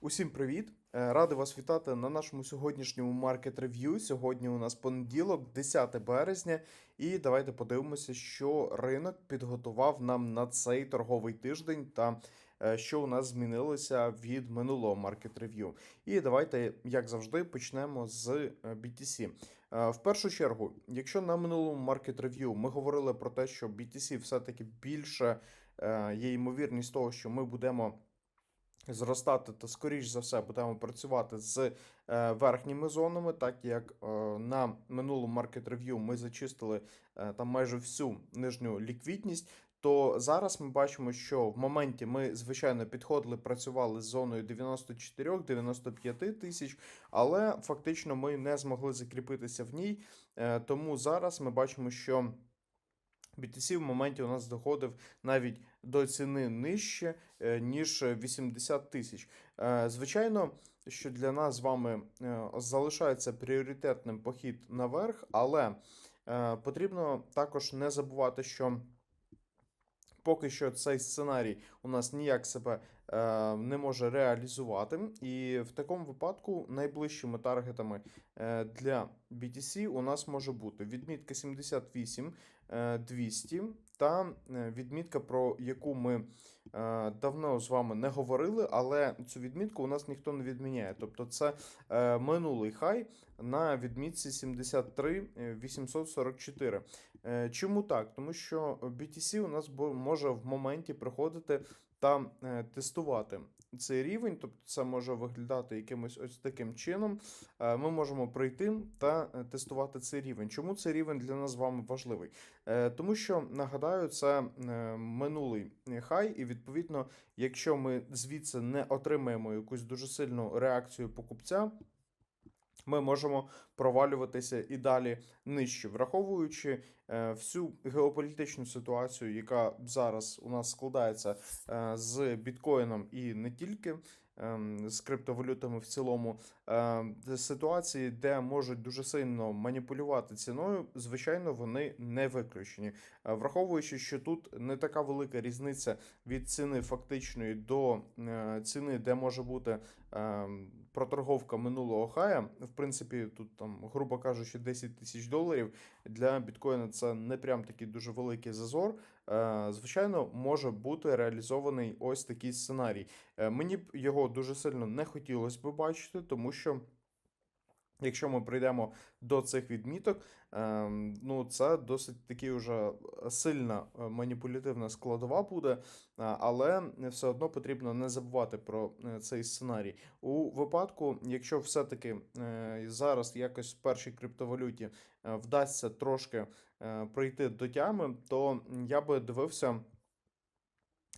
Усім привіт! Е, Радий вас вітати на нашому сьогоднішньому маркет рев'ю. Сьогодні у нас понеділок, 10 березня, і давайте подивимося, що ринок підготував нам на цей торговий тиждень та е, що у нас змінилося від минулого маркет рев'ю. І давайте, як завжди, почнемо з е, BTC. В першу чергу, якщо на минулому маркет рев'ю ми говорили про те, що BTC все-таки більше є ймовірність того, що ми будемо зростати, то скоріш за все будемо працювати з е, верхніми зонами, так як е, на минулому маркет рев'ю ми зачистили е, там майже всю нижню ліквідність. То зараз ми бачимо, що в моменті ми, звичайно, підходили, працювали з зоною 94-95 тисяч, але фактично ми не змогли закріпитися в ній. Тому зараз ми бачимо, що BTC в моменті у нас доходив навіть до ціни нижче, е, ніж 80 тисяч. Е, Звичайно, що для нас з вами е, залишається пріоритетним похід наверх, але потрібно також не забувати, що. Поки що цей сценарій у нас ніяк себе не може реалізувати, і в такому випадку найближчими таргетами для BTC у нас може бути відмітка 78 е, 200 та е, відмітка, про яку ми е, давно з вами не говорили, але цю відмітку у нас ніхто не відміняє. Тобто це е, минулий хай на відмітці 73 е, 844. Е, Чому так? Тому що BTC у нас може в моменті приходити та тестувати цей рівень, тобто це може виглядати якимось ось таким чином. Е, Ми можемо прийти та е, тестувати цей рівень. Чому цей рівень для нас з вами важливий? Е, Тому що нагадаю, це минулий хай, і відповідно, якщо ми звідси не отримаємо якусь дуже сильну реакцію покупця. Ми можемо провалюватися і далі нижче, враховуючи е, всю геополітичну ситуацію, яка зараз у нас складається е, з біткоїном і не тільки з криптовалютами в цілому, е, ситуації, де можуть дуже сильно маніпулювати ціною, звичайно, вони не виключені. Е, Враховуючи, що тут не така велика різниця від ціни фактичної до е, ціни, де може бути е, проторговка минулого хая. В принципі, тут там, грубо кажучи, 10 тисяч доларів для біткоїна це не прям такий дуже великий зазор. Е, Звичайно, може бути реалізований ось такий сценарій. Е, Мені б його дуже сильно не хотілося б бачити, тому що. Якщо ми прийдемо до цих відміток, ем, ну це досить таки вже сильна е, маніпулятивна складова буде, але все одно потрібно не забувати про цей сценарій. У випадку, якщо все-таки зараз якось в першій криптовалюті вдасться трошки прийти до тями, то я би дивився.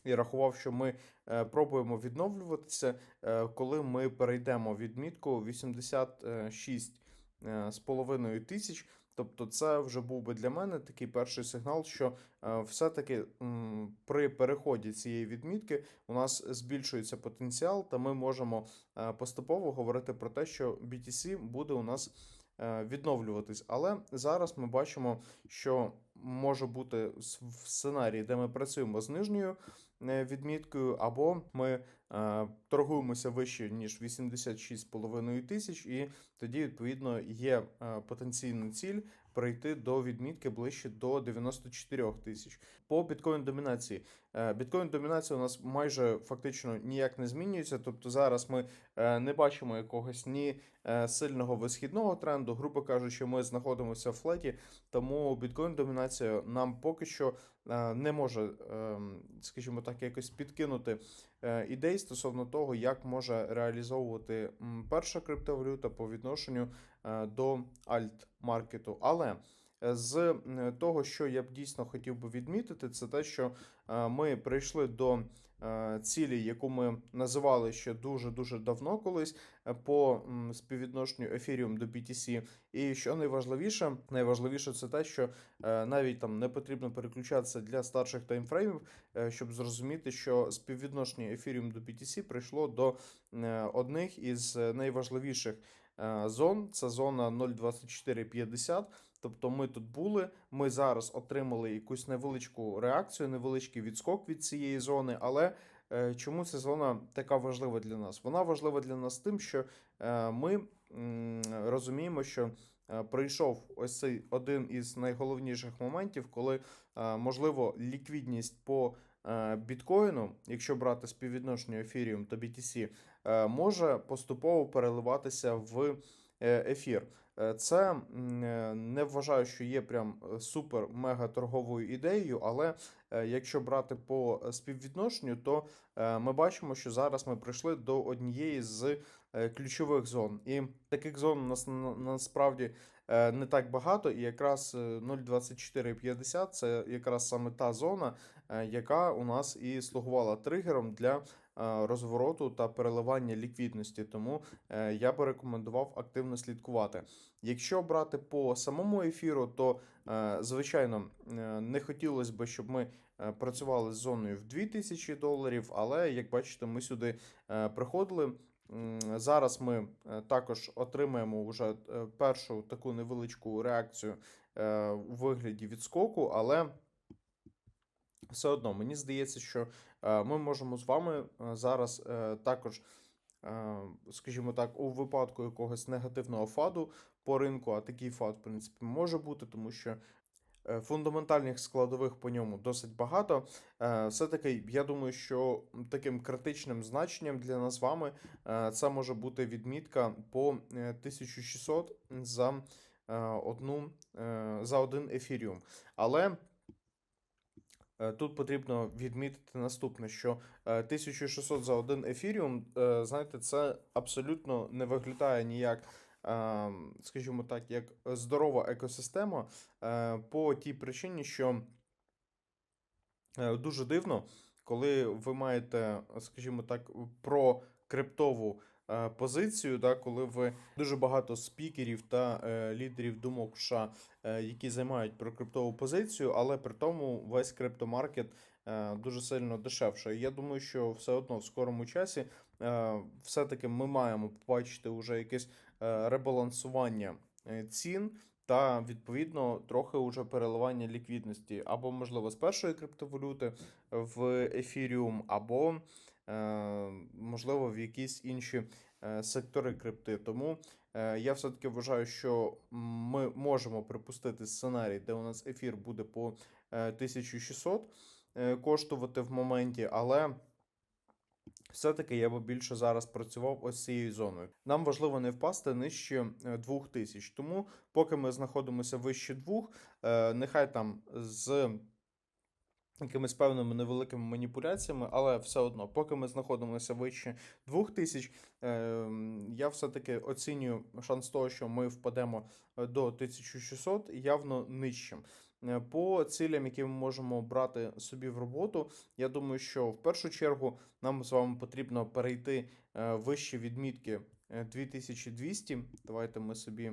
І рахував, що ми е, пробуємо відновлюватися, е, коли ми перейдемо відмітку 86 е, з половиною тисяч. Тобто, це вже був би для мене такий перший сигнал, що е, все-таки при переході цієї відмітки у нас збільшується потенціал, та ми можемо е, поступово говорити про те, що BTC буде у нас е, відновлюватись. Але зараз ми бачимо, що може бути в сценарії, де ми працюємо з нижньою е, відміткою, або ми е, торгуємося вище, ніж 86,5 тисяч, і тоді, відповідно, є е, потенційна ціль прийти до відмітки ближче до 94 тисяч. По біткоін домінації. Е, Біткоін домінація у нас майже фактично ніяк не змінюється. Тобто зараз ми не бачимо якогось ні сильного висхідного тренду. Грубо кажучи, ми знаходимося в флеті, тому біткоін домінація нам поки що не може, е, скажімо так, якось підкинути е, ідей стосовно того, як може реалізовувати перша криптовалюта по відношенню е, до альт-маркету. Але е, з е, того, що я б дійсно хотів би відмітити, це те, що е, ми прийшли до е, цілі, яку ми називали ще дуже дуже давно колись по співвідношенню Ethereum до BTC. І що найважливіше, найважливіше це те, що навіть там не потрібно переключатися для старших таймфреймів, щоб зрозуміти, що співвідношення Ethereum до BTC прийшло до одних із найважливіших зон. Це зона 0.2450. Тобто ми тут були, ми зараз отримали якусь невеличку реакцію, невеличкий відскок від цієї зони, але е, чому ця зона така важлива для нас? Вона важлива для нас тим, що е, ми розуміємо, що е, прийшов ось цей один із найголовніших моментів, коли е, можливо ліквідність по е, біткоїну, якщо брати співвідношення Ethereum та BTC, е, може поступово переливатися в е, ефір. Е, Це е, не вважаю, що є прям е, супер мега торговою ідеєю, але е, якщо брати по е, співвідношенню, то е, ми бачимо, що зараз ми прийшли до однієї з е, ключових зон. І таких зон у нас насправді е, не так багато, і якраз е, 0.2450 це якраз саме та зона, е, яка у нас і слугувала тригером для е, розвороту та переливання ліквідності. Тому е, я би рекомендував активно слідкувати. Якщо брати по самому ефіру, то е, звичайно е, не хотілося б, щоб ми е, працювали з зоною в 2000 доларів, але як бачите, ми сюди е, приходили. Зараз ми е, також отримаємо вже е, першу таку невеличку реакцію е, у вигляді відскоку, але все одно мені здається, що е, ми можемо з вами е, зараз е, також, скажімо так, у випадку якогось негативного фаду по ринку, а такий фад, в принципі, може бути, тому що фундаментальних складових по ньому досить багато. Все-таки я думаю, що таким критичним значенням для нас з вами це може бути відмітка по е, 1600 за одну за один ефіріум. Але Тут потрібно відмітити наступне, що е, 1600 за один ефіріум, е, знаєте, це абсолютно не виглядає ніяк, е, скажімо так, як здорова екосистема е, по тій причині, що е, дуже дивно, коли ви маєте, скажімо так, про криптову е, позицію, да, коли ви дуже багато спікерів та е, лідерів думок в США, е, які займають про криптову позицію, але при тому весь криптомаркет дуже сильно дешевше. Я думаю, що все одно в скорому часі все-таки ми маємо побачити вже якесь ребалансування цін. Та відповідно трохи уже переливання ліквідності, або можливо з першої криптовалюти в ефіріум, або можливо в якісь інші е, сектори крипти. Тому е, я все-таки вважаю, що ми можемо припустити сценарій, де у нас ефір буде по е, 1600 е, коштувати в моменті, але. Все-таки я би більше зараз працював ось цією зоною. Нам важливо не впасти нижче е, 2000. Тому, поки ми знаходимося вище 2, е, нехай там з якимись певними невеликими маніпуляціями, але все одно, поки ми знаходимося вище 2000, е, я все-таки оцінюю шанс того, що ми впадемо е, до 1600 явно нижчим. Е, По цілям, які ми можемо брати собі в роботу, я думаю, що в першу чергу нам з вами потрібно перейти е, вище відмітки е, 2200. Давайте ми собі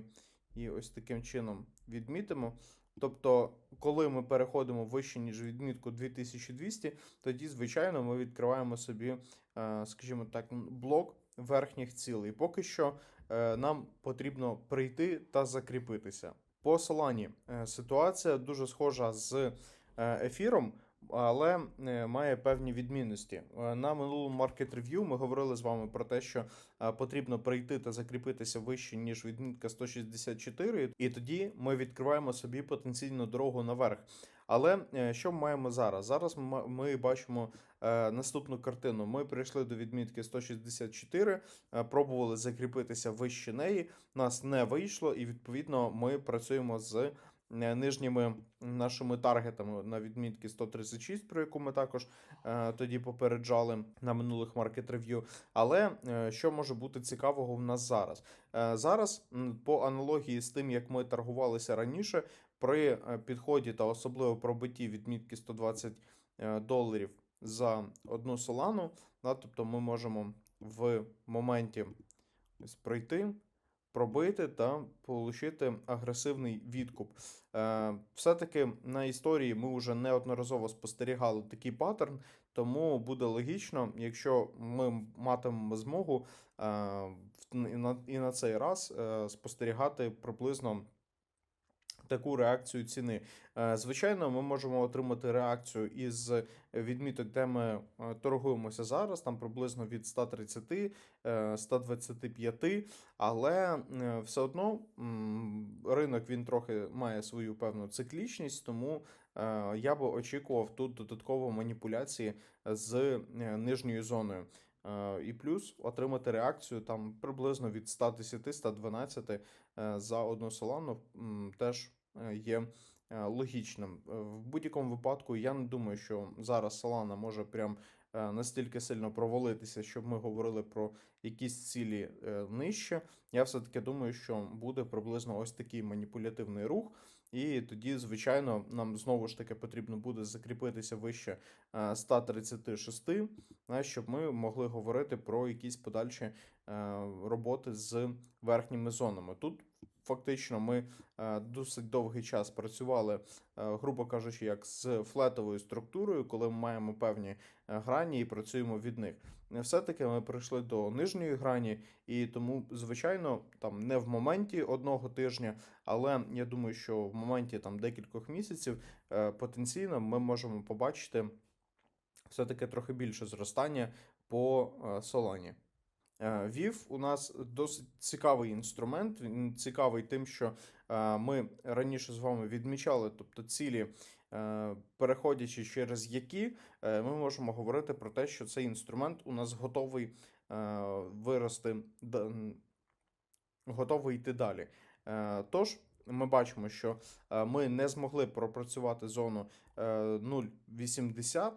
і ось таким чином відмітимо. Тобто, коли ми переходимо вище, ніж відмітку 2200, тоді, звичайно, ми відкриваємо собі, е, скажімо так, блок верхніх цілей. Поки що е, нам потрібно прийти та закріпитися. По Солані е, ситуація дуже схожа з ефіром, але е, має певні відмінності. Е, На минулому Market Review ми говорили з вами про те, що е, потрібно прийти та закріпитися вище, ніж відмітка 164, і тоді ми відкриваємо собі потенційну дорогу наверх. Але що ми маємо зараз? Зараз ми, бачимо наступну картину. Ми прийшли до відмітки 164, е, пробували закріпитися вище неї. Нас не вийшло, і відповідно ми працюємо з нижніми нашими таргетами на відмітки 136, про яку ми також е, тоді попереджали на минулих маркет рев'ю. Але е, що може бути цікавого в нас зараз? Е, зараз, по аналогії з тим, як ми торгувалися раніше, при е, підході та особливо пробитті відмітки 120 е, доларів за одну солану, да, тобто ми можемо в моменті ось пройти, пробити та отримати агресивний відкуп. Е, Все-таки на історії ми вже неодноразово спостерігали такий паттерн, тому буде логічно, якщо ми матимемо змогу е, в- і на, і на цей раз е, спостерігати приблизно таку реакцію ціни. Е, Звичайно, ми можемо отримати реакцію із відміток, де ми е, торгуємося зараз, там приблизно від 130, е, 125, але е, все одно ринок він трохи має свою певну циклічність, тому я би очікував тут додатково маніпуляції з нижньою зоною. Е, І плюс отримати реакцію там приблизно від 110-112 е, за одну солану теж е, є логічним. В будь-якому випадку я не думаю, що зараз Solana може прям настільки сильно провалитися, щоб ми говорили про якісь цілі нижче. Я все-таки думаю, що буде приблизно ось такий маніпулятивний рух. І тоді, звичайно, нам знову ж таки потрібно буде закріпитися вище е, 136, е, щоб ми могли говорити про якісь подальші е, роботи з верхніми зонами. Тут фактично ми е, досить довгий час працювали, е, грубо кажучи, як з флетовою структурою, коли ми маємо певні е, грані і працюємо від них. Е, Все-таки ми прийшли до нижньої грані, і тому, звичайно, там не в моменті одного тижня, але я думаю, що в моменті там декількох місяців е, потенційно ми можемо побачити все-таки трохи більше зростання по е. Е, Вів у нас досить цікавий інструмент. Він цікавий тим, що ми раніше з вами відмічали, тобто цілі, переходячи через які, е, ми можемо говорити про те, що цей інструмент у нас готовий е, вирости, готовий йти далі. Е, Тож, ми бачимо, що е, ми не змогли пропрацювати зону е, 0,80, да,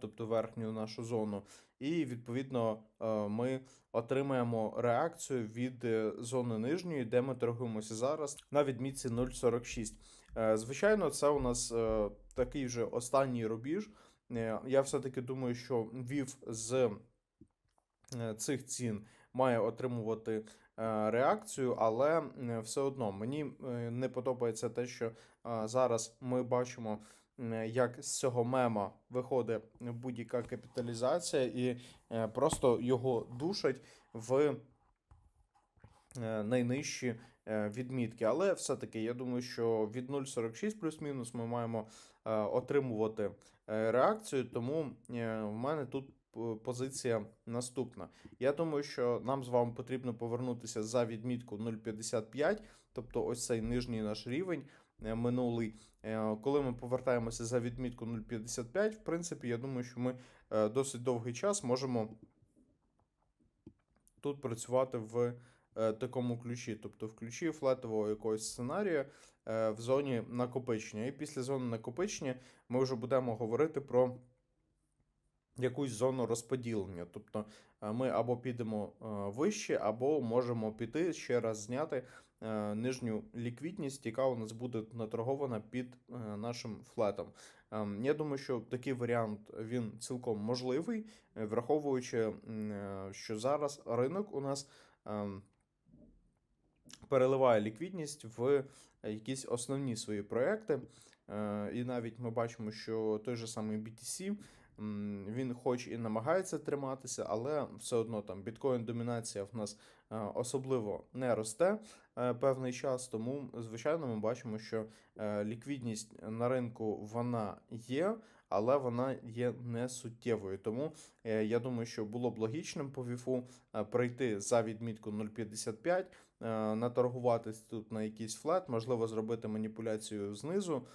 тобто верхню нашу зону, і відповідно е, ми отримаємо реакцію від е, зони нижньої, де ми торгуємося зараз на відмітці 0,46. Е, Звичайно, це у нас такий вже останній рубіж. Я все-таки думаю, що вів з цих цін має отримувати реакцію, але все одно мені не подобається те, що зараз ми бачимо, як з цього мема виходить будь-яка капіталізація, і е, просто його душать в е, найнижчі е, відмітки. Але все-таки я думаю, що від 0,46 плюс-мінус ми маємо отримувати реакцію, тому в мене тут позиція наступна. Я думаю, що нам з вами потрібно повернутися за відмітку 0,55, тобто ось цей нижній наш рівень минулий. Е, Коли ми повертаємося за відмітку 0,55, в принципі, я думаю, що ми е, досить довгий час можемо тут працювати в е, такому ключі, тобто в ключі флетового якогось сценарію е, в зоні накопичення. І після зони накопичення ми вже будемо говорити про якусь зону розподілення. Тобто е, ми або підемо е, вище, або можемо піти ще раз зняти е, нижню ліквідність, яка у нас буде наторгована під е, нашим флетом. Ем, Я думаю, що такий варіант він цілком можливий, е, враховуючи, е, що зараз ринок у нас ем, переливає ліквідність в якісь основні свої проекти. Е, І навіть ми бачимо, що той же самий BTC, він хоч і намагається триматися, але все одно там біткоін домінація в нас е, особливо не росте е, певний час. Тому, звичайно, ми бачимо, що е, ліквідність на ринку вона є, але вона є не суттєвою. Тому я думаю, що було б логічним по віфу прийти за відмітку 0,55, е, наторгуватись тут на якийсь флет, можливо, зробити маніпуляцію знизу,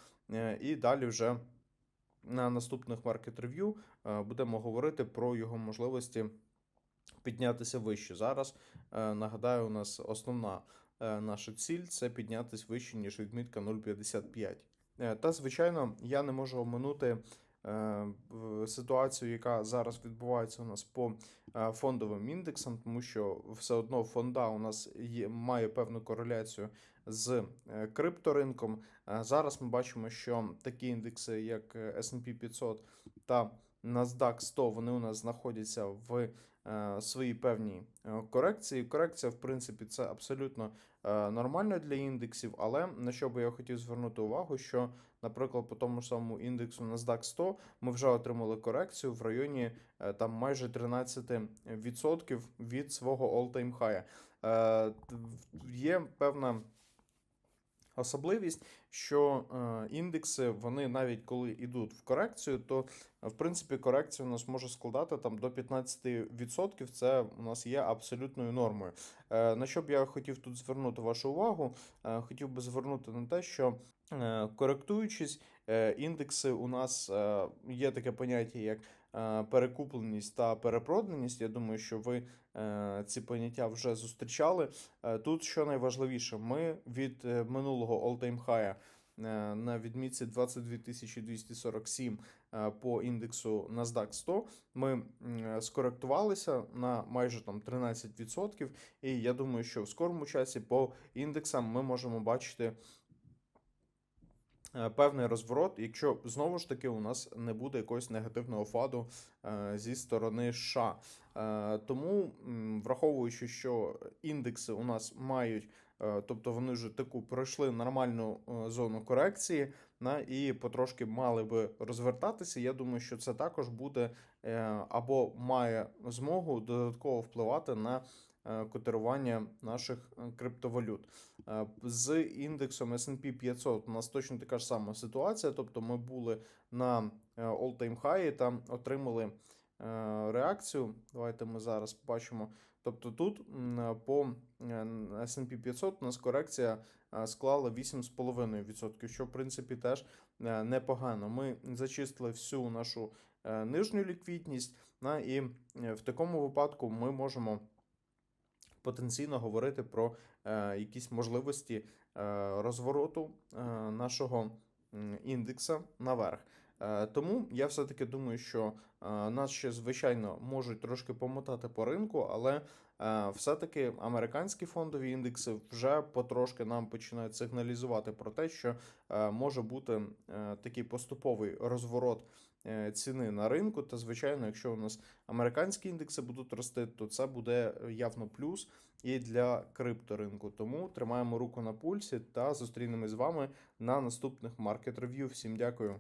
і далі вже на наступних маркет рев'ю е, будемо говорити про його можливості піднятися вище. Зараз е, нагадаю, у нас основна е, наша ціль це піднятися вище, ніж відмітка 0,55. Е, Та, звичайно, я не можу оминути ситуацію, яка зараз відбувається у нас по фондовим індексам, тому що все одно фонда у нас є, має певну кореляцію з е, крипторинком. Е, Зараз ми бачимо, що такі індекси, як е, S&P 500 та NASDAQ 100, вони у нас знаходяться в своїй певній корекції. Корекція, в принципі, це абсолютно нормально для індексів, але на що би я хотів звернути увагу, що, наприклад, по тому ж самому індексу NASDAQ 100 ми вже отримали корекцію в районі там майже 13% від свого all-time high. Є певна особливість, що е, індекси, вони навіть коли йдуть в корекцію, то в принципі корекція у нас може складати там до 15%. Це у нас є абсолютною нормою. Е, на що б я хотів тут звернути вашу увагу? Е, хотів би звернути на те, що коректуючись, індекси у нас є таке поняття як перекупленість та перепроданість. Я думаю, що ви е, ці поняття вже зустрічали. Е, Тут що найважливіше, ми від е, минулого all-time high е, на відмітці 22 247 е, по індексу NASDAQ 100 ми е, скоректувалися на майже там 13%. І я думаю, що в скорому часі по індексам ми можемо бачити е, певний розворот, якщо знову ж таки у нас не буде якогось негативного фаду е, зі сторони США. Е, Тому, враховуючи, що індекси у нас мають, е, тобто вони вже таку пройшли нормальну е, зону корекції, на, і потрошки мали би розвертатися. Я думаю, що це також буде е, або має змогу додатково впливати на е, котирування наших е, криптовалют. Е, З індексом S&P 500 у нас точно така ж сама ситуація. Тобто ми були на е, all-time high та отримали е, реакцію. Давайте ми зараз побачимо. Тобто тут по е, S&P 500 у нас корекція е, склала 8,5%, що в принципі теж е, непогано. Ми зачистили всю нашу е, нижню ліквідність, і е, в такому випадку ми можемо потенційно говорити про е, якісь можливості е, розвороту е, нашого індекса наверх. Тому я все-таки думаю, що нас ще звичайно можуть трошки помотати по ринку, але все-таки американські фондові індекси вже потрошки нам починають сигналізувати про те, що може бути такий поступовий розворот ціни на ринку. Та звичайно, якщо у нас американські індекси будуть рости, то це буде явно плюс і для крипторинку. Тому тримаємо руку на пульсі та зустрінемось з вами на наступних маркет рев'ю. Всім дякую.